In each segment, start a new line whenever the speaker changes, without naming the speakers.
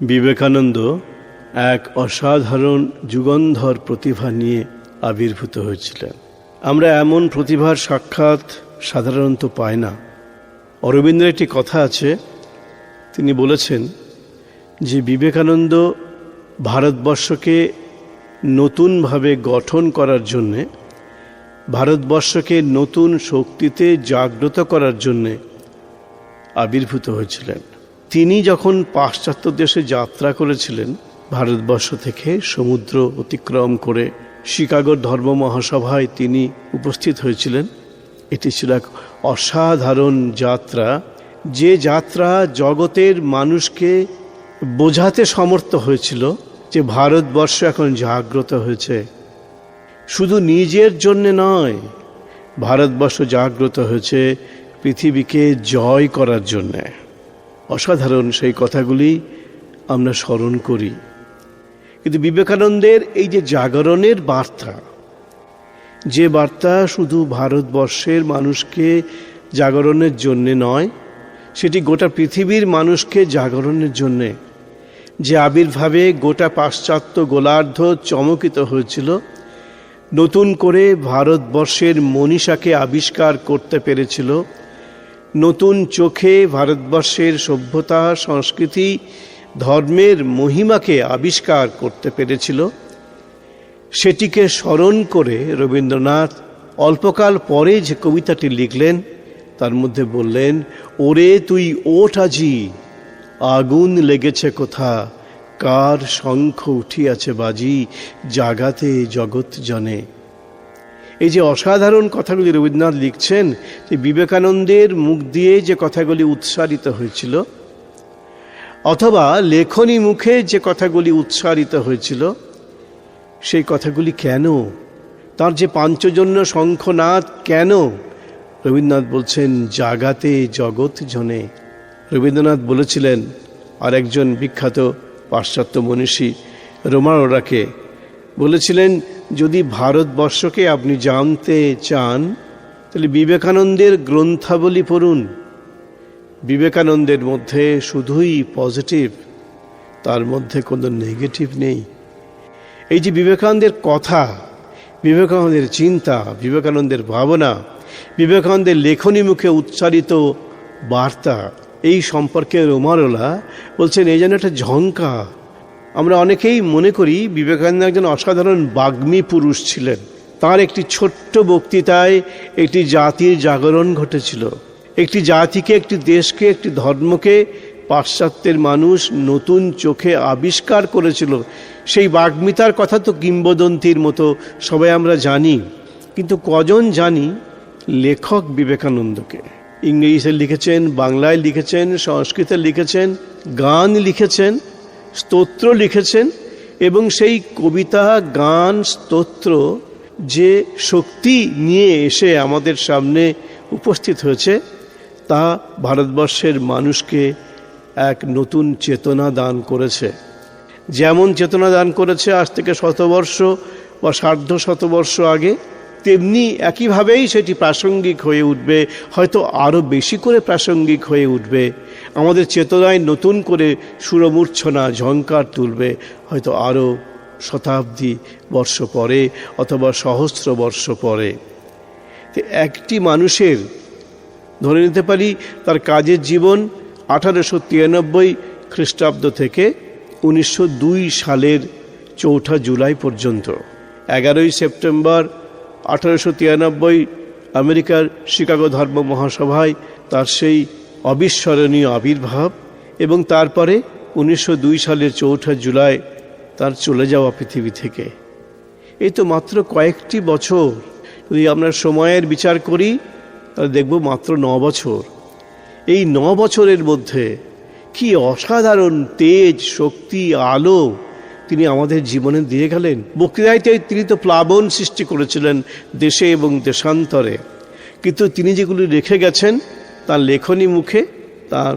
বিবেকানন্দ এক অসাধারণ যুগন্ধর প্রতিভা নিয়ে আবির্ভূত হয়েছিলেন। আমরা এমন প্রতিভার সাক্ষাৎ সাধারণত পাই না। অরবিন্দের একটি কথা আছে, তিনি বলেছেন যে বিবেকানন্দ ভারতবর্ষকে নতুনভাবে গঠন করার জন্যে, ভারতবর্ষকে নতুন শক্তিতে জাগ্রত করার জন্যে আবির্ভূত হয়েছিলেন। তিনি যখন পাশ্চাত্য দেশে যাত্রা করেছিলেন, ভারতবর্ষ থেকে সমুদ্র অতিক্রম করে শিকাগোর ধর্ম মহাসভায় তিনি উপস্থিত হয়েছিলেন, এটি ছিল এক অসাধারণ যাত্রা। যে যাত্রা জগতের মানুষকে বোঝাতে সমর্থ হয়েছিল যে ভারতবর্ষ এখন জাগ্রত হয়েছে। শুধু নিজের জন্যে নয়, ভারতবর্ষ জাগ্রত হয়েছে পৃথিবীকে জয় করার জন্যে। অসাধারণ সেই কথাগুলি আমরা স্মরণ করি। কিন্তু বিবেকানন্দের এই যে জাগরণের বার্তা, যে বার্তা শুধু ভারতবর্ষের মানুষকে জাগরণের জন্যে নয়, সেটি গোটা পৃথিবীর মানুষকে জাগরণের জন্যে, যে আবির্ভাবে গোটা পাশ্চাত্য গোলার্ধ চমকিত হয়েছিল, নতুন করে ভারতবর্ষের মনীষাকে আবিষ্কার করতে পেরেছিল নতুন চোখে ভারতবর্ষের সভ্যতা, সংস্কৃতি, ধর্মের মহিমাকে আবিষ্কার করতে পেরেছিল। সেটিকে স্মরণ করে রবীন্দ্রনাথ অল্পকাল পরে যে কবিতাটি লিখলেন, তার মধ্যে বললেন, ওরে তুই ওঠ আজি, আগুন লেগেছে কোথা, কার শঙ্খ উঠিয়াছে বাজি, জাগাতে জগৎ জনে। এই যে অসাধারণ কথাগুলি রবীন্দ্রনাথ লিখছেন, যে বিবেকানন্দের মুখ দিয়ে যে কথাগুলি উৎসারিত হয়েছিল, অথবা লেখনী মুখে যে কথাগুলি উৎসারিত হয়েছিল, সেই কথাগুলি কেন, তার যে পাঞ্চজন্য শঙ্খনাথ কেন, রবীন্দ্রনাথ বলছেন, জাগাতে জগৎ জনে। রবীন্দ্রনাথ বলেছিলেন, আর একজন বিখ্যাত পাশ্চাত্য মনীষী রোমানোরাকে বলেছিলেন যদি ভারতবর্ষকে আপনি জানতে চান, তাহলে বিবেকানন্দের গ্রন্থাবলী পড়ুন। বিবেকানন্দের মধ্যে শুধুই পজিটিভ তার মধ্যে কোনো নেগেটিভ নেই। এই যে বিবেকানন্দের কথা, বিবেকানন্দের চিন্তা, বিবেকানন্দের ভাবনা, বিবেকানন্দের লেখনী মুখে উচ্চারিত বার্তা, এই সম্পর্কে রোমারোলা বলছেন এই যেন একটা ঝঙ্কা আমরা অনেকেই মনে করি বিবেকানন্দ একজন অসাধারণ বাগ্মী পুরুষ ছিলেন। তার একটি ছোট্ট বক্তৃতায় একটি জাতির জাগরণ ঘটেছিল। একটি জাতিকে, একটি দেশকে, একটি ধর্মকে পাশ্চাত্যের মানুষ নতুন চোখে আবিষ্কার করেছিল। সেই বাগ্মিতার কথা তো কিংবদন্তির মতো সবাই আমরা জানি। কিন্তু কজন জানি লেখক বিবেকানন্দকে? ইংরেজিতে লিখেছেন, বাংলায় লিখেছেন, সংস্কৃতে লিখেছেন, গান লিখেছেন স্তোত্র লিখেছেন এবং সেই কবিতা, গান, স্তোত্র যে শক্তি নিয়ে এসে আমাদের সামনে উপস্থিত হয়েছে, তা ভারতবর্ষের মানুষকে এক নতুন চেতনা দান করেছে। যেমন চেতনা দান করেছে আজ থেকে শতবর্ষ বা সার্ধ শতবর্ষ আগে তেমনি একইভাবেই সেটি প্রাসঙ্গিক হয়ে উঠবে, হয়তো আরও বেশি করে প্রাসঙ্গিক হয়ে উঠবে। আমাদের চেতনায় নতুন করে সুরমূর্ছনা ঝঙ্কার তুলবে, হয়তো আরও শতাব্দী বর্ষ পরে অথবা সহস্র বর্ষ পরে। একটি মানুষের, ধরে নিতে পারি, তার কাজের জীবন আঠারোশো তিরানব্বই খ্রিস্টাব্দ থেকে উনিশশো দুই সালের চৌঠা জুলাই পর্যন্ত। এগারোই সেপ্টেম্বর আঠারোশো তিরানব্বই আমেরিকার শিকাগো ধর্ম মহাসভায় তার সেই অবিস্মরণীয় আবির্ভাব এবং তারপরে উনিশশো দুই সালের চৌঠা জুলাই তার চলে যাওয়া পৃথিবী থেকে। এই তো মাত্র কয়েকটি বছর। যদি আমরা সময়ের বিচার করি, তাহলে দেখব মাত্র ন বছর। এই ন বছরের মধ্যে কি অসাধারণ তেজ, শক্তি, আলো তিনি আমাদের জীবনে দিয়ে গেলেন। বক্তৃতাইতে তিনি তো প্লাবন সৃষ্টি করেছিলেন দেশে এবং দেশান্তরে। কিন্তু তিনি যেগুলি রেখে গেছেন, তার লেখনী মুখে, তার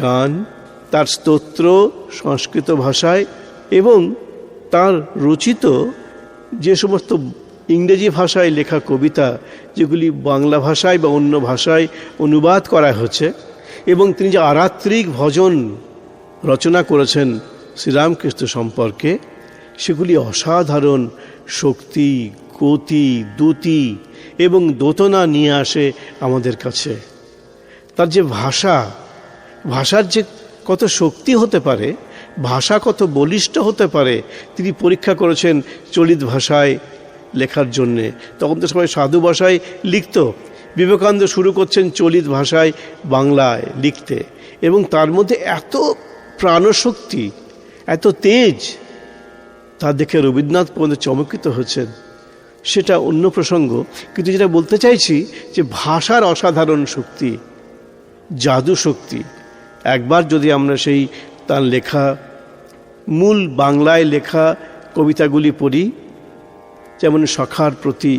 গান, তার স্তোত্র, সংস্কৃত ভাষায় এবং তার রচিত যে সমস্ত ইংরেজি ভাষায় লেখা কবিতা, যেগুলি বাংলা ভাষায় বা অন্য ভাষায় অনুবাদ করা হয়েছে এবং তিনি যে আরাত্রিক ভজন রচনা করেছেন শ্রীরামকৃষ্ণ সম্পর্কে সেগুলি অসাধারণ শক্তি, গতি, দ্যুতি এবং দোতনা নিয়ে আসে আমাদের কাছে। তার যে ভাষা, ভাষার যে কত শক্তি হতে পারে, ভাষা কত বলিষ্ঠ হতে পারে, তিনি পরীক্ষা করেছেন চলিত ভাষায় লেখার জন্যে। তখন তো সবাই সাধু ভাষায় লিখত। বিবেকানন্দ শুরু করছেন চলিত ভাষায় বাংলায় লিখতে। এবং তার মধ্যে এত প্রাণশক্তি এত তেজ তা দেখে রবীন্দ্রনাথ পর্যন্ত চমকিত হচ্ছেন। সেটা অন্য প্রসঙ্গ, কিন্তু যেটা বলতে চাইছি যে ভাষার অসাধারণ শক্তি, জাদু শক্তি। একবার যদি আমরা সেই তার লেখা, মূল বাংলায় লেখা কবিতাগুলি পড়ি, যেমন সখার প্রতি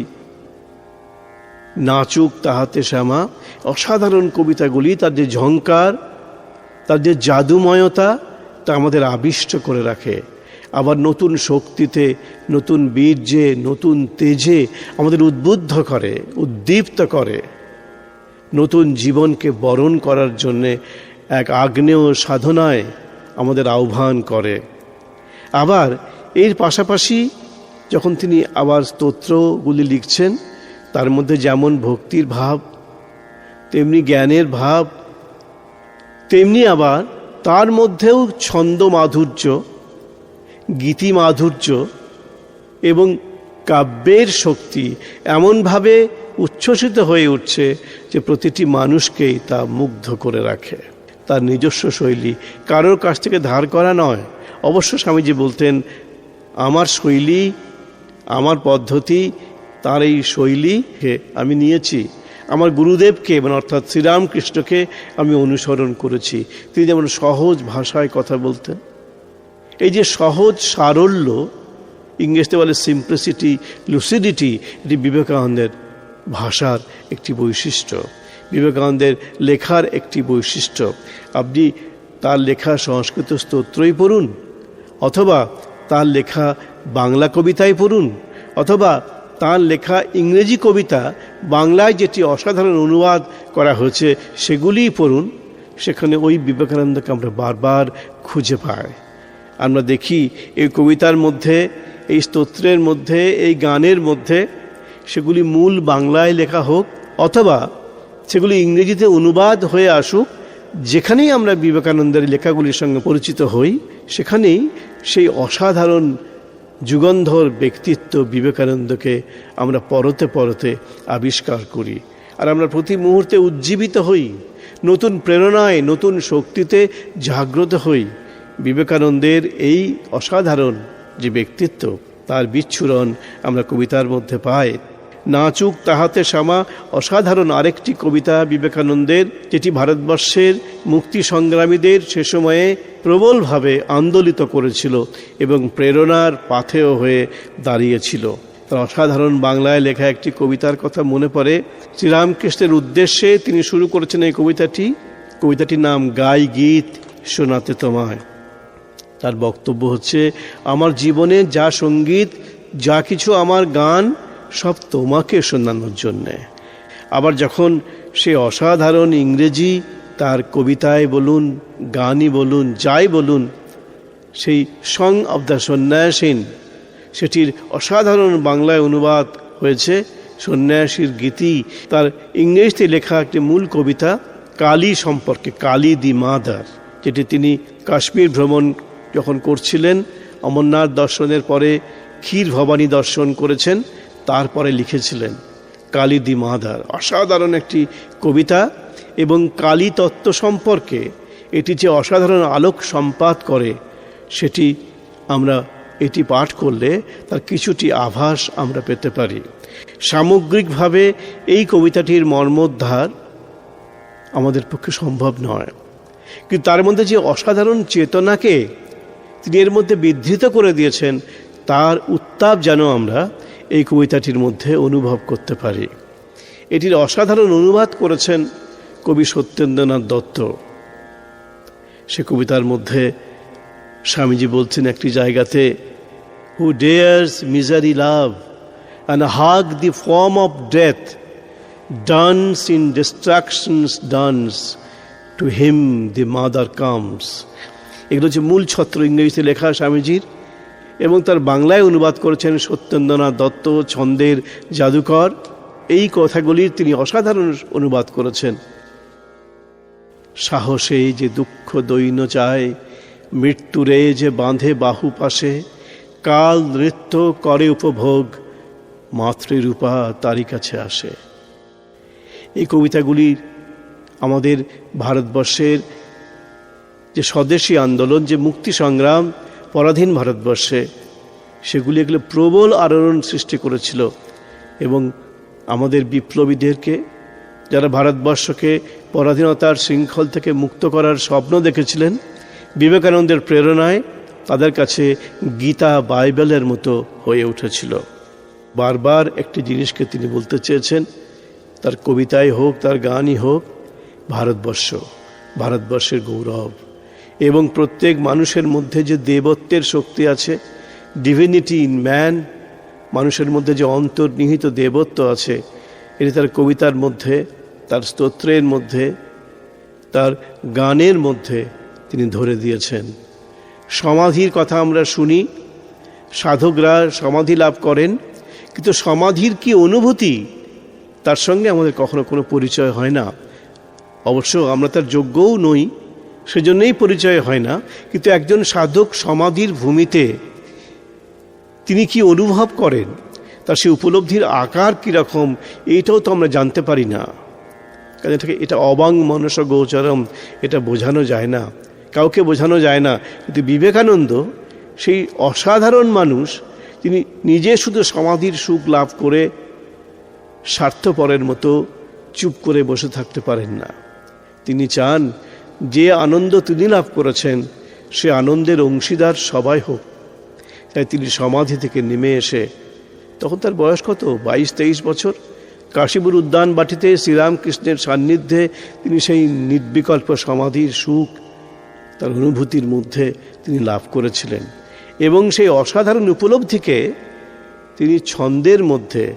নাচুক তাহাতে শ্যামা, অসাধারণ কবিতাগুলি, তার যে ঝঙ্কার তার যে জাদুময়তা তা আমাদের আবিষ্ট করে রাখে। আবার নতুন শক্তিতে, নতুন বীর্যে, নতুন তেজে আমাদের উদ্বুদ্ধ করে, উদ্দীপ্ত করে। নতুন জীবনকে বরণ করার জন্যে এক আগ্নেয় সাধনায় আমাদের আহ্বান করে। আবার এর পাশাপাশি যখন তিনি আবার স্তোত্রগুলি লিখছেন, তার মধ্যে যেমন ভক্তির ভাব, তেমনি জ্ঞানের ভাব, তেমনি আবার তার মধ্যেও ছন্দ মাধুর্য গীতি মাধুর্য এবং কাব্যের শক্তি এমনভাবে উচ্ছ্বসিত হয়ে উঠছে যে প্রতিটি মানুষকেই তা মুগ্ধ করে রাখে। তার নিজস্ব শৈলী কারোর কাছ থেকে ধার করা নয়। অবশ্য স্বামীজি বলতেন, আমার শৈলী, আমার পদ্ধতি, তার এই শৈলীকে আমি নিয়েছি। আমার গুরুদেবকে মানে অর্থাৎ শ্রীরামকৃষ্ণকে আমি অনুসরণ করেছি। তিনি যেমন সহজ ভাষায় কথা বলতেন, এই যে সহজ সারল্য, ইংরেজিতে বলে সিম্পলিসিটি লুসিডিটি এটি বিবেকানন্দের ভাষার একটি বৈশিষ্ট্য। বিবেকানন্দের লেখার একটি বৈশিষ্ট্য। আপনি তার লেখা সংস্কৃত স্তোত্রই পড়ুন, অথবা তার লেখা বাংলা কবিতায় পড়ুন, অথবা তার লেখা ইংরেজি কবিতা বাংলায় যেটি অসাধারণ অনুবাদ করা হয়েছে, সেগুলিই পড়ুন। সেখানে ওই বিবেকানন্দকে আমরা বারবার খুঁজে পাই। আমরা দেখি এই কবিতার মধ্যে, এই স্তোত্রের মধ্যে, এই গানের মধ্যে সেগুলি মূল বাংলায় লেখা হোক অথবা সেগুলি ইংরেজিতে অনুবাদ হয়ে আসুক, যেখানেই আমরা বিবেকানন্দের লেখাগুলির সঙ্গে পরিচিত হই, সেখানেই সেই অসাধারণ যুগন্ধর ব্যক্তিত্ব বিবেকানন্দকে আমরা পরতে পরতে আবিষ্কার করি। আর আমরা প্রতি মুহূর্তে উজ্জীবিত হই, নতুন প্রেরণায়, নতুন শক্তিতে জাগ্রত হই। বিবেকানন্দের এই অসাধারণ যে ব্যক্তিত্ব, তার বিচ্ছুরণ আমরা কবিতার মধ্যে পাই। নাচুক তাহাতে শ্যামা। অসাধারণ আরেকটি কবিতা বিবেকানন্দের, যেটি ভারতবর্ষের মুক্তি সংগ্রামীদের সে সময়ে প্রবলভাবে আন্দোলিত করেছিল এবং প্রেরণার পাথেয় হয়ে দাঁড়িয়েছিল। তার অসাধারণ বাংলায় লেখা একটি কবিতার কথা মনে পড়ে। শ্রীরামকৃষ্ণের উদ্দেশ্যে তিনি শুরু করেছেন এই কবিতাটি। কবিতাটির নাম গাই গীত শোনাতে তোমায়। তার বক্তব্য হচ্ছে, আমার জীবনে যা সংগীত, যা কিছু আমার গান সব তোমাকে শোনানোর জন্যে। আবার যখন সে অসাধারণ ইংরেজি তার কবিতায় বলুন, গানই বলুন, যাই বলুন, সেই সং অব দ্য সন্ন্যাসীন, সেটির অসাধারণ বাংলায় অনুবাদ হয়েছে সন্ন্যাসীর গীতি। তার ইংরেজিতে লেখা একটি মূল কবিতা, কালী সম্পর্কে, কালী দি মাদার, যেটি তিনি কাশ্মীর ভ্রমণ যখন করছিলেন, অমরনাথ দর্শনের পরে ক্ষীর ভবানী দর্শন করেছেন তারপরে লিখেছিলেন কালী দি মাদার অসাধারণ একটি কবিতা এবং কালী তত্ত্ব সম্পর্কে এটি যে অসাধারণ আলোক সম্পাদ করে, সেটি আমরা এটি পাঠ করলে তার কিছুটি আভাস আমরা পেতে পারি। সামগ্রিকভাবে এই কবিতাটির মর্মোদ্ধার আমাদের পক্ষে সম্ভব নয়। কিন্তু তার মধ্যে যে অসাধারণ চেতনাকে তিনি এর মধ্যে বিধৃত করে দিয়েছেন, তার উত্তাপ যেন আমরা এই কবিতাটির মধ্যে অনুভব করতে পারি। এটির অসাধারণ অনুবাদ করেছেন কবি সত্যেন্দ্রনাথ দত্ত। সে কবিতার মধ্যে স্বামীজি বলছেন একটি জায়গাতে who dares misery love and hug the form of death dance in destructions dance to him the mother comes এগুলো হচ্ছে মূল ছত্র ইংরেজিতে লেখা স্বামীজির এবং তার বাংলায় অনুবাদ করেছেন সত্যেন্দ্রনাথ দত্ত, ছন্দের জাদুকর। এই কথাগুলির তিনি অসাধারণ অনুবাদ করেছেন। সাহসে যে দুঃখ দৈন্য চায় মৃত্যুরে যে বাঁধে বাহু পাশে, কাল নৃত্য করে উপভোগ, মাতৃরূপা তারই কাছে আসে। এই কবিতাগুলি আমাদের ভারতবর্ষের যে স্বদেশী আন্দোলন, যে মুক্তি সংগ্রাম পরাধীন ভারতবর্ষে সেগুলি এগুলো প্রবল আলোড়ন সৃষ্টি করেছিল এবং আমাদের বিপ্লবীদেরকে, যারা ভারতবর্ষকে পরাধীনতার শৃঙ্খল থেকে মুক্ত করার স্বপ্ন দেখেছিলেন, বিবেকানন্দের প্রেরণায় তাদের কাছে গীতা বাইবেলের মতো হয়ে উঠেছিল। বারবার একটি জিনিসকে তিনি বলতে চেয়েছেন, তার কবিতাই হোক, তার গানই হোক, ভারতবর্ষ, ভারতবর্ষের গৌরব। এবং প্রত্যেক মানুষের মধ্যে যে দেবত্বের শক্তি আছে ডিভিনিটি ইন ম্যান মানুষের মধ্যে যে অন্তর্নিহিত দেবত্ব আছে, এটি তার কবিতার মধ্যে, তার স্তোত্রের মধ্যে, তার গানের মধ্যে তিনি ধরে দিয়েছেন। সমাধির কথা আমরা শুনি, সাধকরা সমাধি লাভ করেন, কিন্তু সমাধির কি অনুভূতি? তার সঙ্গে আমাদের কখনো কোনো পরিচয় হয় না। অবশ্য আমরা তার যোগ্যও নই। সেজন্যই পরিচয় হয় না, কিন্তু একজন সাধক সমাধির ভূমিতে তিনি কি অনুভব করেন? তার সে উপলব্ধির আকার কীরকম এইটাও তো আমরা জানতে পারি না। কাজে থেকে, এটা অবাং মনস গোচরম, এটা বোঝানো যায় না। কাউকে বোঝানো যায় না। কিন্তু বিবেকানন্দ, সেই অসাধারণ মানুষ, তিনি নিজে শুধু সমাধির সুখ লাভ করে স্বার্থপরের মতো চুপ করে বসে থাকতে পারেন না। তিনি চান যে আনন্দ তিনি লাভ করেছেন, সে আনন্দের অংশীদার সবাই হোক। তাই তিনি সমাধি থেকে নেমে এসে, তখন তার বয়স কত? বাইশ, তেইশ বছর? কাশীপুর উদ্যান বাটিতে শ্রীরামকৃষ্ণের সান্নিধ্যে তিনি সেই নির্বিকল্প সমাধির সুখ তার অনুভূতির মধ্যে তিনি লাভ করেছিলেন। এবং সেই অসাধারণ উপলব্ধিকে তিনি ছন্দের মধ্যে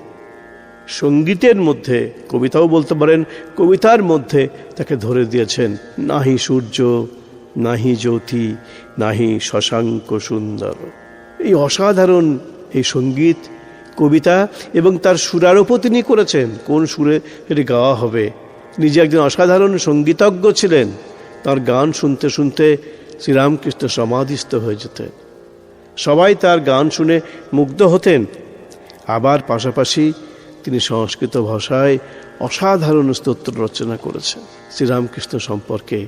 সঙ্গীতের মধ্যে, কবিতাও বলতে পারেন, কবিতার মধ্যে তাকে ধরে দিয়েছেন, নাহি সূর্য, নাহি জ্যোতি, নাহি শশাঙ্ক সুন্দর। এই অসাধারণ এই সংগীত, কবিতা এবং তার সুরারোপও তিনি করেছেন, কোন সুরে এটি গাওয়া হবে। নিজে একজন অসাধারণ সঙ্গীতজ্ঞ ছিলেন, তার গান শুনতে শুনতে শ্রীরামকৃষ্ণ সমাধিস্থ হয়ে যেতেন। সবাই তার গান শুনে মুগ্ধ হতেন। আবার পাশাপাশি তিনি সংস্কৃত ভাষায় অসাধারণ স্তোত্র রচনা করেছেন। শ্রীরামকৃষ্ণ সম্পর্কে,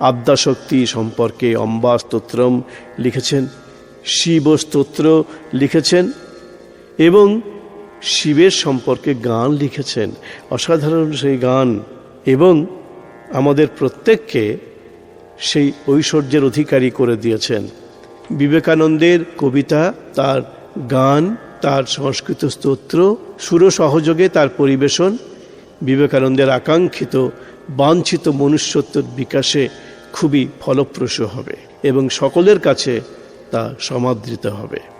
আদ্যাশক্তি সম্পর্কে অম্বা স্তোত্রম লিখেছেন, শিব স্তোত্র লিখেছেন এবং শিবের সম্পর্কে গান লিখেছেন। অসাধারণ সেই গান এবং আমাদের প্রত্যেককে সেই ঐশ্বর্যের অধিকারী করে দিয়েছেন। বিবেকানন্দের কবিতা তার গান তার সংস্কৃত স্তোত্র সুর সহযোগে তার পরিবেশন, বিবেকানন্দের আকাঙ্ক্ষিত বাঞ্ছিত মনুষ্যত্বর বিকাশে খুবই ফলপ্রসূ হবে এবং সকলের কাছে তা সমাদৃত হবে।